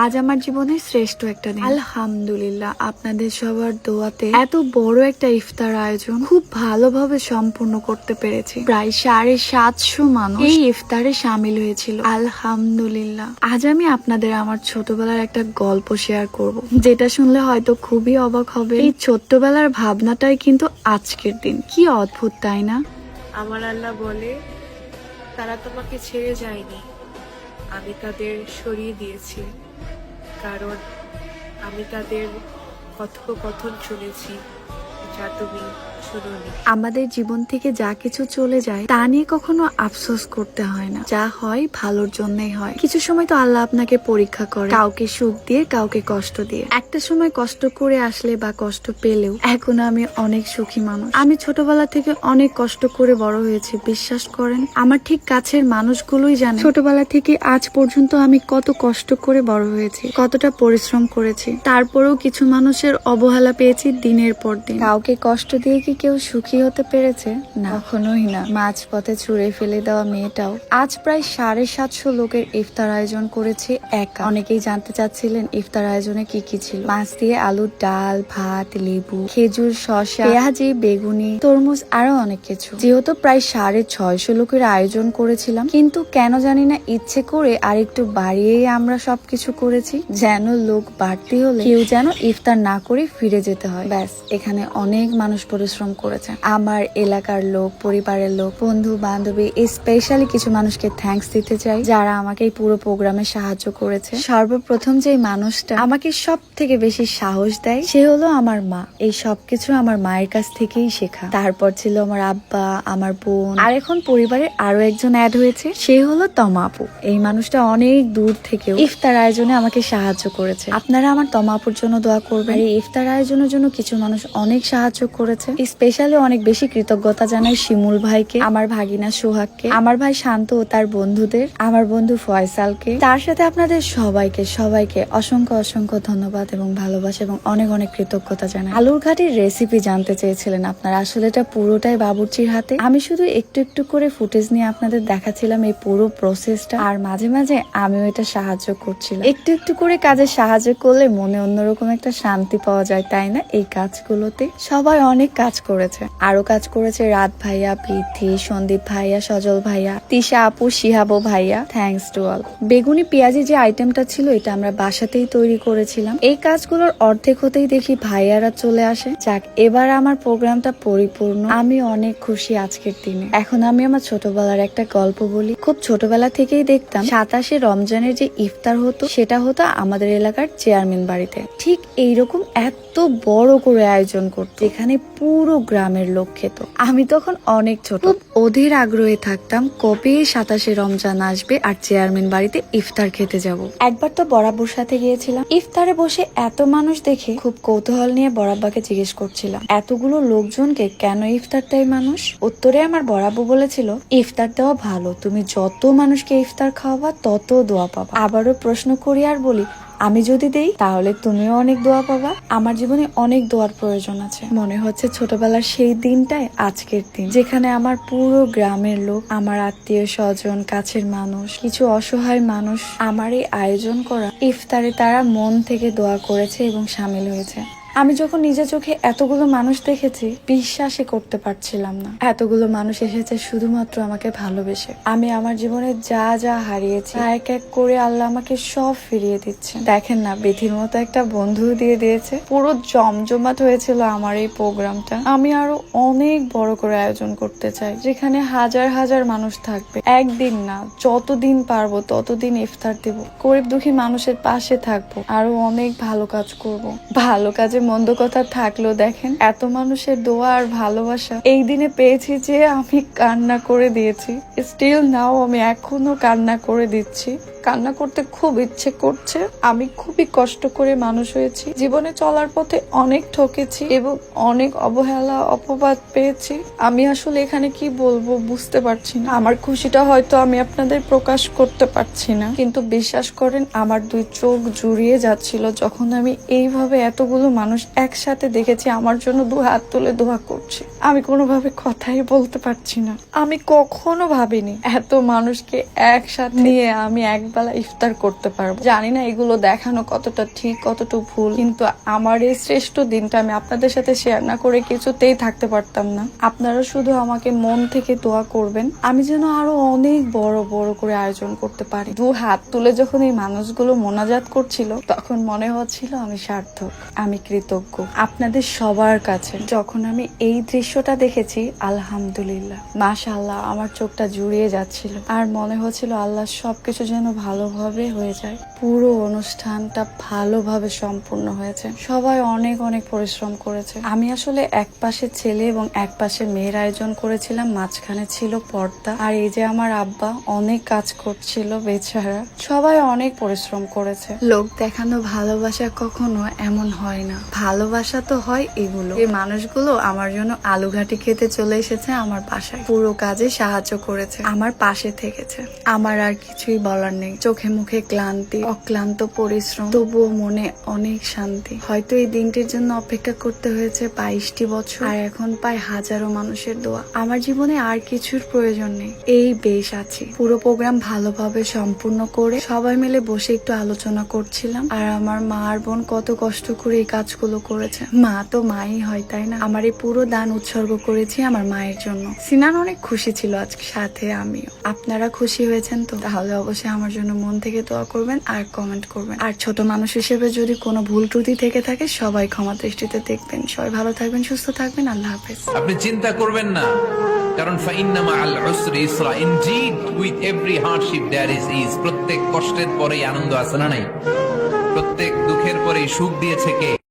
আজ আমার জীবনের শ্রেষ্ঠ একটা দিন। আলহামদুলিল্লাহ, আপনাদের সবার দোয়াতে এত বড় একটা ইফতার আয়োজন খুব ভালোভাবে সম্পূর্ণ করতে পেরেছি। প্রায় সাড়ে সাতশো মানুষ এই ইফতারে সামিল হয়েছিল। আলহামদুলিল্লাহ। আজ আমি আপনাদের আমার ছোটবেলার একটা গল্প শেয়ার করব, যেটা শুনলে হয়তো খুবই অবাক হবে। এই ছোট্টবেলার ভাবনাটাই কিন্তু আজকের দিন। কি অদ্ভুত, তাই না? আমার আল্লাহ বলে, তারা তোমাকে ছেড়ে যায়নি। আমি তাদের সরিয়ে দিয়েছি। কারণ আমি তাদের কথোপকথন শুনেছি। যা তুমি আমাদের জীবন থেকে যা কিছু চলে যায়, তা নিয়ে কখনো আফসোস করতে হয় না। যা হয় ভালোর জন্যই হয়। কিছু সময় তো আল্লাহ আপনাকে পরীক্ষা করে। কাউকে সুখ দিয়ে, কাউকে কষ্ট দিয়ে। একটা সময় কষ্ট করে আসলে বা কষ্ট পেলেও এখন আমি অনেক সুখী মানুষ। আমি ছোটবেলা থেকে অনেক কষ্ট করে বড় হয়েছি, বিশ্বাস করেন। আমার ঠিক কাছের মানুষগুলোই জানে। ছোটবেলা থেকে আজ পর্যন্ত আমি কত কষ্ট করে বড় হয়েছি, কতটা পরিশ্রম করেছি। তারপরেও কিছু মানুষের অবহেলা পেয়েছি দিনের পর দিন। কাউকে কষ্ট দিয়ে কি কেউ সুখী হতে পেরেছে? না। কখনোই না। মাঝ পথে ছুঁড়ে ফেলে দেওয়া মেয়েটাও। আজ প্রায় সাড়ে সাতশো লোকের ইফতার আয়োজন করেছে একা। অনেকেই জানতে চাচ্ছিলেন ইফতার আয়োজনে কি কি ছিল। মাছ দিয়ে আলু ডাল ভাত লেবু খেজুর শসা পেঁয়াজি বেগুনি তরমুজ আরও অনেক কিছু। যেহেতু প্রায় সাড়ে ছয়শো লোকের আয়োজন করেছিলাম কিন্তু কেন জানি না ইচ্ছে করে আর একটু বাড়িয়েই আমরা সবকিছু করেছি। যেন লোক বাড়তি হলে কেউ যেন ইফতার না করে ফিরে যেতে হয়। ব্যাস এখানে অনেক মানুষ পরিশ্রম করেছে। আমার এলাকার লোক, পরিবারের লোক, বন্ধু, বান্ধবী স্পেশালি কিছু মানুষকে থ্যাঙ্কস দিতে চাই, যারা আমাকে এই পুরো প্রোগ্রামে সাহায্য করেছে। সর্বপ্রথম যে মানুষটা আমাকে সব থেকে বেশি সাহস দেয়, সে হলো আমার মা। এই সবকিছু আমার মায়ের কাছ থেকেই শেখা। তারপর ছিল আমার আব্বা, আমার বোন, আর এখন পরিবারের আরও একজন অ্যাড হয়েছে। সে হলো তমা আপু। এই মানুষটা অনেক দূর থেকেও ইফতার আয়োজনে আমাকে সাহায্য করেছে। আপনারা আমার তমা আপুর জন্য দোয়া করবেন। এই ইফতার আয়োজনের জন্য কিছু মানুষ অনেক সাহায্য করেছে। স্পেশালি অনেক বেশি কৃতজ্ঞতা জানাই শিমুল ভাইকে, আমার ভাগিনা সোহাগকে, আমার ভাই শান্ত ও তার বন্ধুদের, আমার বন্ধু ফয়সালকে, তার সাথে আপনাদের সবাইকে সবাইকে অসংখ্য অসংখ্য ধন্যবাদ এবং ভালোবাসা এবং অনেক অনেক কৃতজ্ঞতা জানাই। আলুর ঘাটির রেসিপি জানতে চেয়েছিলেন আপনারা, আসলে এটা পুরোটাই বাবুর্চির হাতে। আমি শুধু একটু একটু করে ফুটেজ নিয়ে আপনাদের দেখাচ্ছিলাম এই পুরো প্রসেসটা আর মাঝে মাঝে আমিও এটা সাহায্য করছিলাম। একটু একটু করে কাজে সাহায্য করলে মনে অন্যরকম একটা শান্তি পাওয়া যায়, তাই না? এই কাজগুলোতে সবাই অনেক কাজ করেছে। আরও কাজ করেছে রাত ভাইয়া, প্রীতি, সন্দীপ ভাইয়া, সজল ভাইয়া, তিশা আপু, শিহাবো ভাইয়া। থ্যাঙ্কস টু অল বেগুনি পেঁয়াজি যে আইটেমটা ছিল, এটা আমরা বাসাতেই তৈরি করেছিলাম। এই কাজগুলোর অর্ধেক হতেই দেখি ভাইয়ারা চলে আসে। যাক, এবার আমার প্রোগ্রামটা পরিপূর্ণ। আমি অনেক খুশি আজকের দিনে। এখন আমি আমার ছোটবেলার একটা গল্প বলি। খুব ছোটবেলা থেকেই দেখতাম, সাতাশে রমজানের যে ইফতার হতো, সেটা হতো আমাদের এলাকার চেয়ারম্যান বাড়িতে। ঠিক এইরকম এত বড় করে আয়োজন করতো। এখানে পুরো গ্রামের লোক খেত। আমি তখন অনেক ছোট। অধীর আগ্রহে থাকতাম কবে সাতাশে রমজান আসবে আর চেয়ারম্যান বাড়িতে ইফতার খেতে যাব। একবার তো বরাব্বুর সাথে গিয়েছিলাম। ইফতারে বসে এত মানুষ দেখে খুব কৌতূহল নিয়ে বরাব্বাকে জিজ্ঞেস করছিলাম, এতগুলো লোকজনকে কেন ইফতার মানুষ? উত্তরে আমার বরাব্বু বলেছিল, ইফতার দেওয়া ভালো, তুমি যত মানুষকে ইফতার খাওয়াবা তত দোয়া পাবা। আবারও প্রশ্ন করি আর বলি আমি যদি দেই, তাহলে তুমিও অনেক দোয়া পাবা। আমার জীবনে অনেক দোয়ার প্রয়োজন আছে। মনে হচ্ছে ছোটবেলার সেই দিনটাই আজকের দিন, যেখানে আমার পুরো গ্রামের লোক, আমার আত্মীয় স্বজন, কাছের মানুষ, কিছু অসহায় মানুষ আমার এই আয়োজন করা ইফতারে তারা মন থেকে দোয়া করেছে এবং সামিল হয়েছে। আমি যখন নিজে চোখে এতগুলো মানুষ দেখেছি, বিশ্বাসই করতে পারছিলাম না। এতগুলো মানুষ এসেছে শুধুমাত্র আমাকে ভালোবেসে। আমি আমার জীবনে যা যা হারিয়েছি, এক এক করে আল্লাহ আমাকে সব ফিরিয়ে দিচ্ছে দেখেন না, বিধির মতো একটা বন্ধু দিয়ে দিয়েছে। পুরো জমজমাট হয়েছিল আমার এই প্রোগ্রামটা। আমি আরও অনেক বড় করে আয়োজন করতে চাই, যেখানে হাজার হাজার মানুষ থাকবে। একদিন না, যতদিন পারব, ততদিন ইফতার দেব। গরিব দুঃখী মানুষের পাশে থাকব। আরও অনেক ভালো কাজ করব। ভালো কাজে মন্দ কথা থাকলেও দেখেন, এত মানুষের দোয়া আর ভালোবাসা এই দিনে পেয়েছি যে আমি কান্না করে দিয়েছি। স্টিল নাও আমি এখনও কান্না করে দিচ্ছি। কান্না করতে খুব ইচ্ছে করছে। আমি খুবই কষ্ট করে মানুষ হয়েছি। জীবনে চলার পথে অনেক ঠকেছি এবং অনেক অবহেলা, অপবাদ পেয়েছি। আমি আসলে এখানে কি বলব বুঝতে পারছি না। আমার খুশিটা হয়তো আমি আপনাদের প্রকাশ করতে পারছি না। কিন্তু বিশ্বাস করেন, আমার দুই চোখ জুড়িয়ে যাচ্ছিল যখন আমি এইভাবে এতগুলো মানুষ মানুষ একসাথে দেখেছি আমার জন্য দু হাত তুলে দোয়া করছে। আমি কোনোভাবে কথাই বলতে পারছি না। আমি কখনো ভাবিনি এত মানুষকে একসাথে নিয়ে আমি একবেলা ইফতার করতে পারব। জানি না এগুলো দেখানো কতটা ঠিক, কতটা ভুল, কিন্তু আমার এই শ্রেষ্ঠ দিনটা আমি আপনাদের সাথে শেয়ার না করে কিছুতেই থাকতে পারতাম না। আপনারা শুধু আমাকে মন থেকে দোয়া করবেন। আমি যেন আরও অনেক বড় বড় করে আয়োজন করতে পারি। দু হাত তুলে যখন এই মানুষগুলো মোনাজাত করছিল, তখন মনে হচ্ছিল আমি সার্থক, আমি কৃতজ্ঞ। আপনাদের সবার কাছে যখন আমি এই দৃশ্যটা দেখেছি, আলহামদুলিল্লাহ। মাশাল্লাহ আমার চোখটা জুড়িয়ে যাচ্ছিল। আর মনে হচ্ছিল আল্লাহ সবকিছু যেন ভালোভাবে হয়ে যায়। পুরো অনুষ্ঠানটা ভালোভাবে সম্পূর্ণ হয়েছে। সবাই অনেক অনেক পরিশ্রম করেছে। আমি আসলে এক পাশে ছেলে এবং এক পাশে মেয়ের আয়োজন করেছিলাম। মাঝখানে ছিল পর্দা। আর এই যে আমার আব্বা অনেক কাজ করছিল, বেচারা। সবাই অনেক পরিশ্রম করেছে। লোক দেখানো ভালোবাসা কখনো এমন হয় না। ভালোবাসা তো হয় এগুলো। এই মানুষগুলো আমার জন্য আলু ঘাটি খেতে চলে এসেছে আমার বাসায়। পুরো কাজে সাহায্য করেছে। আমার পাশে থেকেছে। আমার আর কিছুই বলার নেই। চোখে মুখে ক্লান্তি। অক্লান্ত পরিশ্রম। তবুও মনে অনেক শান্তি। হয়তো এই দিনটির জন্য অপেক্ষা করতে হয়েছে বাইশটি বছর। আর এখন পাই হাজারো মানুষের দোয়া। আমার জীবনে আর কিছুর প্রয়োজন নেই। এই বেশ আছি। পুরো প্রোগ্রাম ভালোভাবে সম্পূর্ণ করে সবাই মিলে বসে একটু আলোচনা করছিলাম। আর আমার মা আর বোন কত কষ্ট করে এই কাজগুলো করেছে। মা তো মাই হয়, তাই না? আমার এই পুরো দান উৎসর্গ করেছি আমার মায়ের জন্য। সিনান অনেক খুশি ছিল আজকে। সাথে আমিও। আপনারা খুশি হয়েছেন তো? তাহলে অবশ্যই আমার জন্য মন থেকে দোয়া করবেন। আর কমেন্ট করবেন। আর ছোট মানুষ হিসেবে যদি কোনো ভুল ত্রুটি থেকে থাকে, সবাই ক্ষমা দৃষ্টিতে দেখবেন। সবাই ভালো থাকবেন, সুস্থ থাকবেন। আল্লাহ হাফেজ। আপনি চিন্তা করবেন না। কারণ ফাইন্নামা আল উসরি ইসরা। Indeed with every hardship there is is প্রত্যেক কষ্টের পরেই আনন্দ আছে না নাই? প্রত্যেক দুঃখের পরেই সুখ দিয়েছে কে?